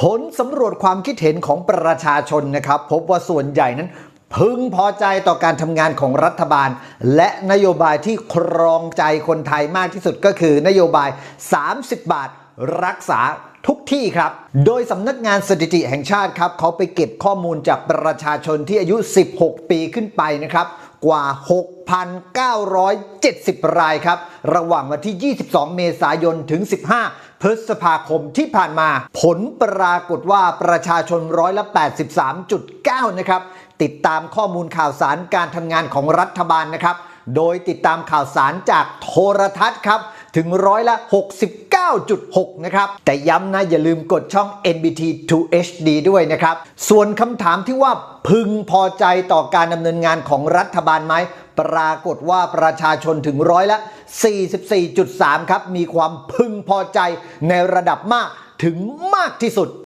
ผลสำรวจความคิดเห็นของประชาชนนะครับ พบว่าส่วนใหญ่นั้น พึงพอใจต่อการทำงานของรัฐบาล และนโยบายที่ครองใจคนไทยมากที่สุดก็คือนโยบาย 30 บาทรักษาทุกที่ครับ โดยสำนักงานสถิติแห่งชาติครับเขาไปเก็บข้อมูลจากประชาชนที่อายุ 16 ปีขึ้นไปนะครับ กว่า 6,970 รายครับ ระหว่างวันที่ 22 เมษายนถึง 15 พฤษภาคมที่ผ่านมา ผลปรากฏว่าประชาชนร้อยละ 83.9 นะครับ ติดตามข้อมูลข่าวสารการทำงานของรัฐบาลนะครับ โดยติดตามข่าวสารจากโทรทัศน์ครับ ถึงร้อยละ 69.6 นะครับ แต่ย้ำนะอย่าลืมกดช่อง NBT 2 HD ด้วยนะครับ ส่วนคำถามที่ว่าพึงพอใจต่อการดำเนินงานของรัฐบาลไหม ปรากฏว่าประชาชนถึงร้อยละ 44.3 ครับ มีความพึงพอใจในระดับมากถึงมากที่สุด